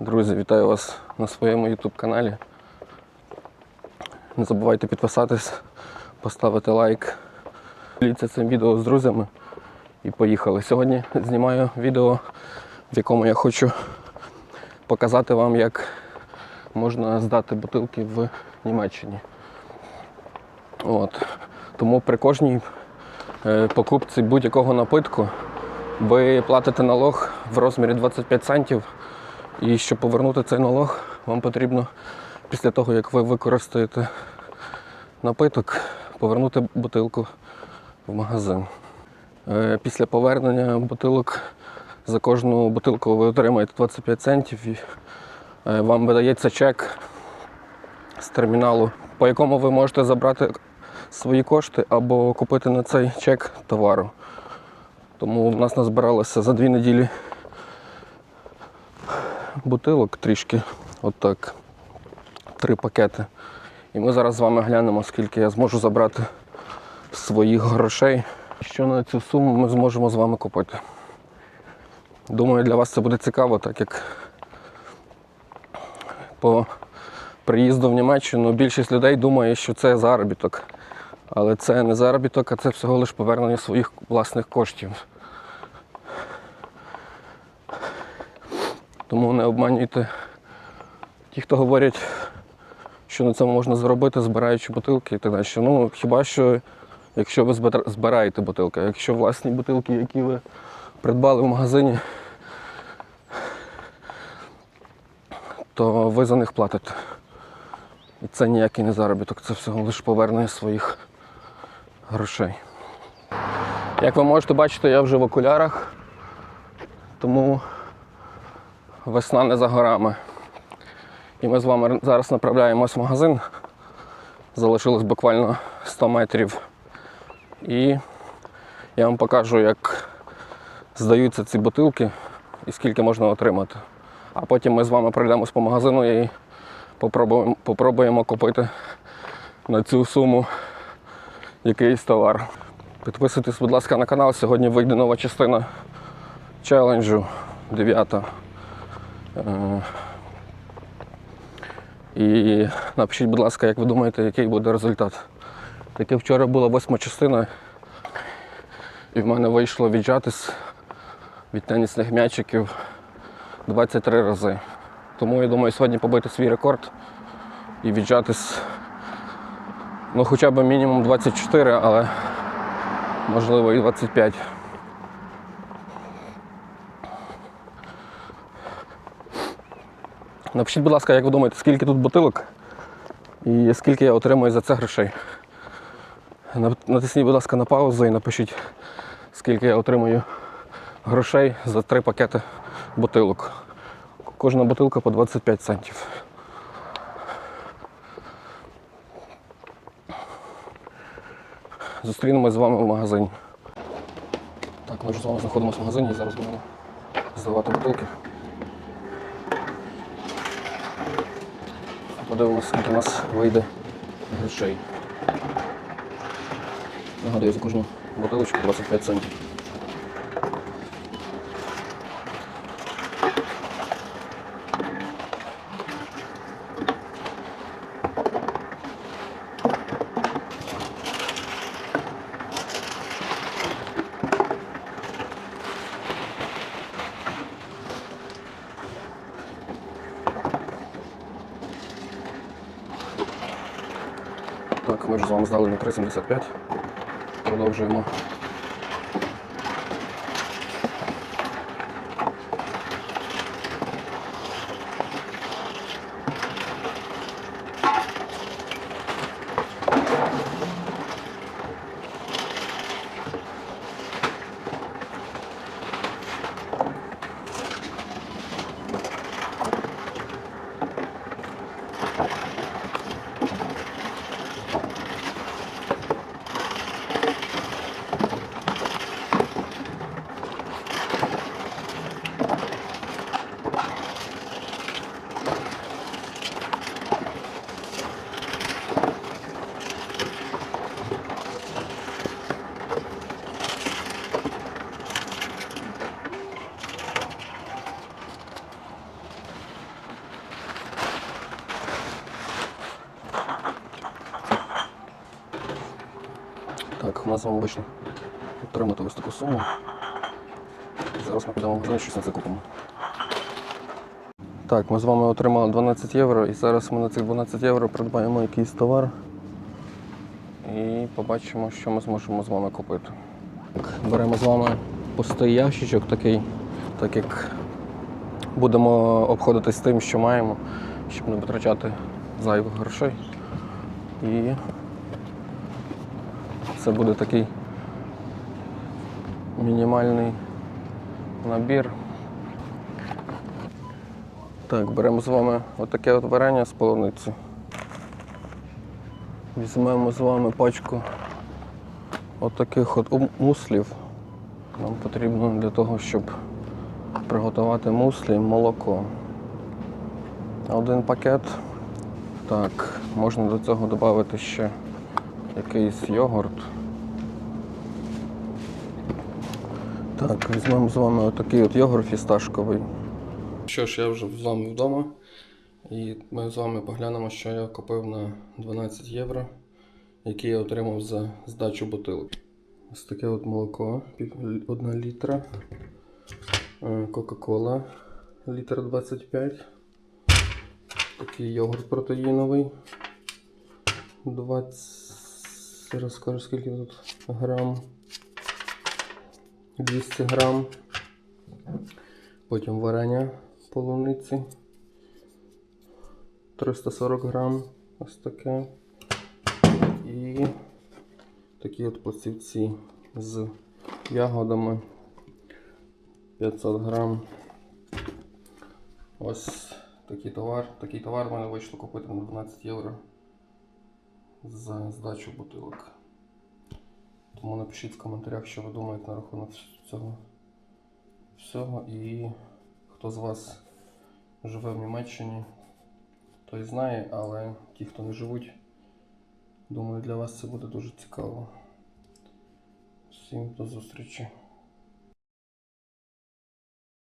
Друзі, вітаю вас на своєму YouTube каналі. Не забувайте підписатись, поставити лайк. Діліться цим відео з друзями і поїхали. Сьогодні знімаю відео, в якому я хочу показати вам, як можна здати бутилки в Німеччині. От. Тому при кожній е, покупці будь-якого напитку ви платите налог в розмірі 25 центів. І щоб повернути цей налог, вам потрібно після того, як ви використаєте напиток, повернути бутилку в магазин. Е, Після повернення бутилок за кожну бутилку ви отримаєте 25 центів і е, вам видається чек з терміналу, по якому ви можете забрати свої кошти або купити на цей чек товару. Тому в нас назбиралося за дві неділі бутилок трішки, отак, три пакети. І ми зараз з вами глянемо, скільки я зможу забрати своїх грошей. Що на цю суму ми зможемо з вами купити. Думаю, для вас це буде цікаво, так як по приїзду в Німеччину більшість людей думає, що це заробіток. Але це не заробіток, а це всього лиш повернення своїх власних коштів. Тому не обманюйте ті, хто говорять, що на цьому можна заробити, збираючи бутилки і так далі. Ну, хіба що, якщо ви збираєте бутилки, якщо власні бутилки, які ви придбали в магазині, то ви за них платите. І це ніякий не заробіток, це всього лише повернення своїх грошей. Як ви можете бачити, я вже в окулярах, тому весна не за горами. І ми з вами зараз направляємось в магазин. Залишилось буквально 100 метрів. І я вам покажу, як здаються ці бутилки і скільки можна отримати. А потім ми з вами пройдемось по магазину і попробуємо, попробуємо купити на цю суму якийсь товар. Підписуйтесь, будь ласка, на канал. Сьогодні вийде нова частина челенджу 9. Е, І напишіть, будь ласка, як ви думаєте, який буде результат. Таке вчора була восьма частина, і в мене вийшло віджатись від тенісних м'ячиків 23 рази. Тому я думаю, сьогодні побити свій рекорд і віджатись ну, хоча б мінімум 24, але можливо і 25. Напишіть, будь ласка, як ви думаєте, скільки тут бутилок і скільки я отримую за це грошей. Натисніть, будь ласка, на паузу і напишіть, скільки я отримую грошей за три пакети бутилок. Кожна бутилка по 25 центів. Зустрінемось з вами в магазині. Так, ми ж з вами знаходимося в магазині і зараз будемо здавати бутилки. Подивимося, скільки у нас вийде грошей. Нагадую, за кожну бутилочку 25 центів. Так, ми вже з вами здали на 3,75. Продовжуємо. Нас з вами отримати ось таку суму. Зараз ми підемо в щось на це купимо. Так, ми з вами отримали 12 євро і зараз ми на цих 12 євро придбаємо якийсь товар і побачимо, що ми зможемо з вами купити. Так, беремо з вами пустий ящичок такий, так як будемо обходитись тим, що маємо, щоб не витрачати зайвих грошей. І це буде такий мінімальний набір. Так, беремо з вами отаке от варення з полуниці. Візьмемо з вами пачку отаких от ум- муслів. Нам потрібно для того, щоб приготувати муслі молоко. Один пакет. Так, можна до цього додати ще якийсь йогурт. Так, візьмемо з вами отакий от йогурт фісташковий. Що ж, я вже з вами вдома. І ми з вами поглянемо, що я купив на 12 євро, які я отримав за здачу бутилок. Ось таке от молоко, 1 літра. Е, Кока-кола літр 25. Такий йогурт протеїновий. 20. Зараз скажу скільки тут грам. 200 грам. Потім варення полуниці. 340 грам. Ось таке. І такі от пластівці з ягодами. 500 грам. Ось такий товар. Такий товар в мене вийшло купити на 12 євро за здачу бутилок. Тому напишіть в коментарях, що ви думаєте на рахунок цього всього. І хто з вас живе в Німеччині, той знає, але ті, хто не живуть, думаю, для вас це буде дуже цікаво. Всім до зустрічі.